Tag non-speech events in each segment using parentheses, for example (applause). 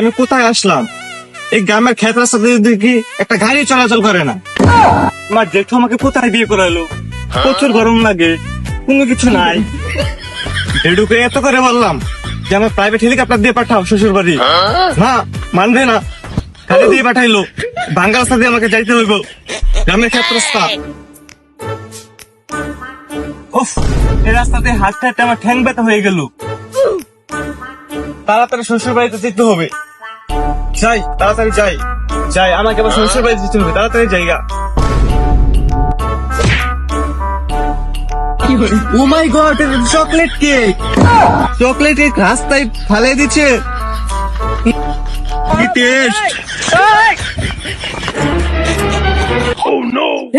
আমি কোথায় আসলাম? এই গ্রামের ক্ষেত রাস্তা দেখি একটা গাড়ি চলাচল করে না? আমার জেঠু আমাকে কোথায় বিয়ে করালো? প্রচুর গরম লাগে, কোনো কিছু নাই। জেঠুকে এত করে বললাম যে আমার প্রাইভেট হেলিকপ্টার দিয়ে পাঠাও শ্বশুর বাড়ি না, মানবে না। গাড়ি দিয়ে পাঠাইলো। বাঙ্গা রাস্তা দিয়ে আমাকে যাইতে হইব। গ্রামের ক্ষেত রাস্তা উফ, এই রাস্তাতে হাঁটতে হাঁটতে আমার ঠ্যাং ব্যথা হয়ে গেল। তাড়াতাড়ি শ্বশুর বাড়িতে যেতে হবে। যাই, তাড়াতাড়ি যাই। যাই, আমাকে আবার শ্বশুর বাড়িতে যেতে হবে। তাড়াতাড়ি জায়গা। ও my god chocolate cake chocolate cake রাস্তায় ফালে দিচ্ছে। কি টেস্ট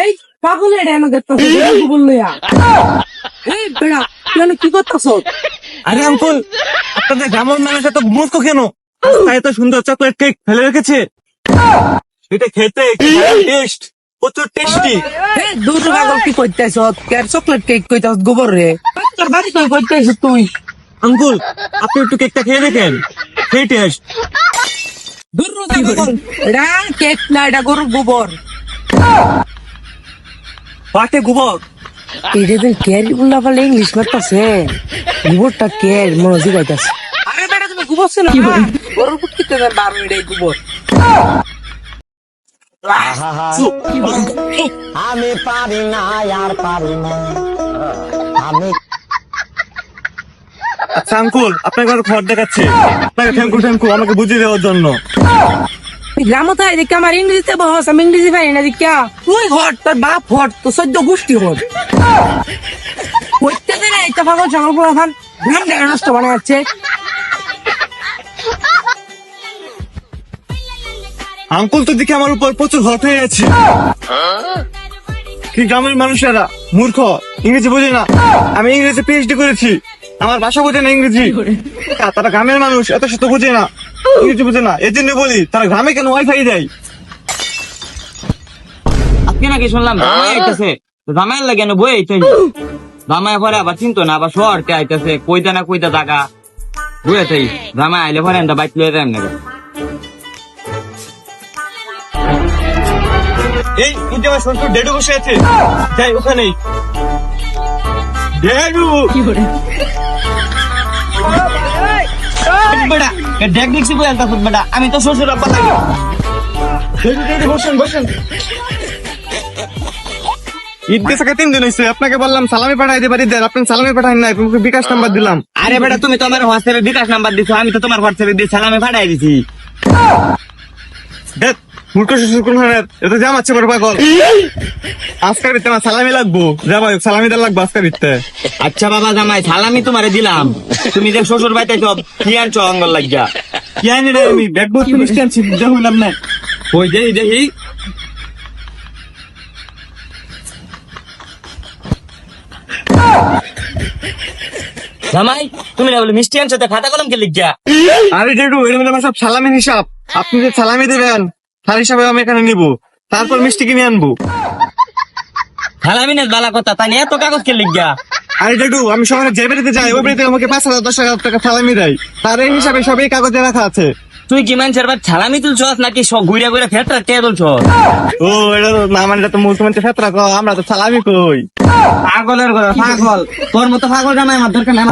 এই পাগল এটা আমাকে দেখতেছ বলল (laughs) এই! বেড়া তুই কি করতেছ? আরে আঙ্কুল আপনাদের গ্রামের মানুষ এত মূর্খ কেন? এত সুন্দর চকলেট কেক ফেলে রেখেছে। এটা খেতে টেস্ট প্রচুর টেস্টি এই দুটো পাগল কি করতেছ? কেন চকলেট কেক কইতাছ গোবর রে? তোর বাড়ি কই করতেছ তুই আঙ্কুল আপনি একটু কেকটা খেয়ে দেখেন। সেই টেস্ট দূর এটা কেক না এটা গরুর গোবর। পাটে গোবর। এটা তো ক্যারি বললা বলে ইংলিশ মারতাছে গোবরটা ক্যার মনোজি কইতাছে আরে বেটা তুমি গোবর ছিল গরুর পুটকিতে বারো এটাই গোবর। আমি পারি না আর পারি না। আমি আচ্ছা আঙ্কুল আপনাকে ঘর দেখাচ্ছে। আপনাকে থ্যাংকু থ্যাংকু আমাকে বুঝিয়ে দেওয়ার জন্য। গ্রামে তো এদিকে আমার ইংরেজিতে বহস আমি ইংরেজি পারি না তুই হট তোর বাপ তোর সদ্য গোষ্ঠী করতে না পাগল এখন গ্রাম নষ্ট বানা যাচ্ছে আঙ্কুল তো দেখে আমার উপর প্রচুর হট হয়ে আছে কি গ্রামের মানুষেরা মূর্খ ইংরেজি বোঝে না। আমি ইংরেজি পিএইচডি করেছি। আমার ভাষা বোঝে না ইংরেজি। তারা গ্রামের মানুষ এত শত বোঝে না। (laughs) ইংরেজি বোঝে না। এই জন্য বলি তারা গ্রামে কেন ওয়াইফাই দেয়? আজকে নাকি শুনলাম জামাই আইতেছে জামাই লাগে না বই আইতে জামাই পরে আবার চিনতো না আবার শহরতে আইতেছে কইতা না কইতা জাগা। বুঝে তাই জামাই আইলে পরে এনটা বাইক লয়ে যাম না এই কিন্তু আমার শ্বশুর ডেডু বসে আছে। যাই ওখানেই ডেডু! বেটা দেখ দেখছি বেটা। আমি তো শ্বশুর আব্বা বসেন বসেন ঈদ তিন দিন হয়েছে আপনাকে বললাম সালামি পাঠাই দিতে পারি দেন। আপনি সালামি পাঠাই নাই আপনাকে বিকাশ নাম্বার দিলাম। আরে বেটা তুমি তো আমার হোয়াটসঅ্যাপে বিকাশ নাম্বার দিছো আমি তো তোমার হোয়াটসঅ্যাপে দিয়ে সালামে পাঠাই দিছি। দেখ মূর্খ শ্বশুর কোন এটা জাম আছে বড় পাগল। আজকাল দিতে আমার সালামি লাগবো। যা ভাই সালামি দেওয়া লাগবো আজকাল দিতে। আচ্ছা বাবা জামাই সালামি তোমারে দিলাম। তুমি যে শ্বশুর বাড়িতে সব কি আনছো অঙ্গল লাগিয়া? কি আনি রে আমি? যা হইলাম না। ওই দেখি জামাই তুমি না বলে মিষ্টি আনছো খাতা কলম কে লিখিয়া আরে ডেডু এরকম আমার সব সালামির হিসাব। আপনি যে সালামি দেবেন তার হিসাবে আমি এখানে নিব তারপর মিষ্টি কিনে আনব সালামি বালা কথা তাই এত কাগজ কে লিখিয়া আরে ডেডু আমি শহরে যে বাড়িতে যাই ওই বাড়িতে আমাকে পাঁচ হাজার দশ হাজার টাকা সালামি দেয় তার এই হিসাবে সবই কাগজে রাখা আছে তুই কি মানুষের বাদ সালামি তুলছস নাকি সব ঘুরে ঘুরে ফেটরা কে তুলছস ও এটা তো না মানে তো মুসলমানকে ফেতরা কো আমরা তো সালামি কই পাগলের ঘরে পাগল তোর মতো পাগল জামাই আমার দরকার নাই।